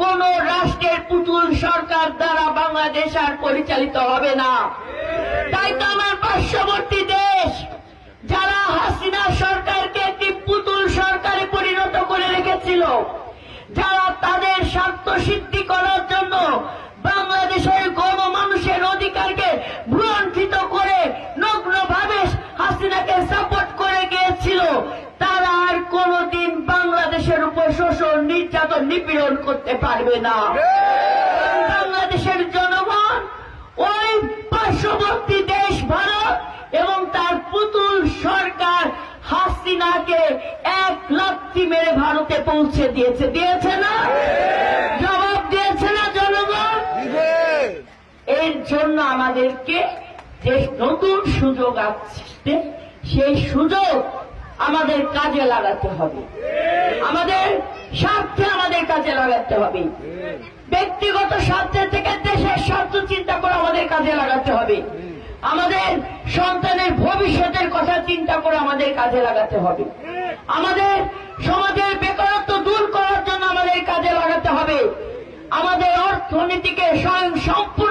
কোন রাষ্ট্রের পুতুল সরকার দ্বারা বাংলাদেশ আর পরিচালিত হবে না। তাই তো আমার পার্শ্ববর্তী দেশ, যারা হাসিনা সরকারকে একটি পুতুল সরকারে পরিণত করে রেখেছিল, যারা তাদের স্বার্থ সিদ্ধি করার জন্য বাংলাদেশের গণমানুষের অধিকারকে ভুলণ্ঠিত করে নগ্নভাবে হাসিনাকে সাপোর্ট করে গিয়েছিল, তারা আর কোনোদিন বাংলাদেশের উপর শোষণ, নির্যাতন, নিপীড়ন করতে পারবে না। বাংলাদেশের জনগণ, ওই পার্শ্ববর্তী দেশ ভারত এবং তার পুতুল সরকার হাসিনাকে এক লাথি মেরে ভারতে পৌঁছে দিয়েছে। দিয়েছে না? জবাব দিয়েছে না জনগণ? এর জন্য আমাদেরকে যে নতুন সুযোগ আসছে, সেই সুযোগ আমাদের কাজে লাগাতে হবে। আমাদের স্বার্থে আমাদের কাজে লাগাতে হবে। ব্যক্তিগত স্বার্থের থেকে দেশের স্বার্থ চিন্তা করে আমাদের কাজে লাগাতে হবে। আমাদের সন্তানের ভবিষ্যতের কথা চিন্তা করে আমাদের কাজে লাগাতে হবে। আমাদের সমাজের বেকারত্ব দূর করার জন্য আমাদের কাজে লাগাতে হবে। আমাদের অর্থনীতিকে স্বয়ং সম্পূর্ণ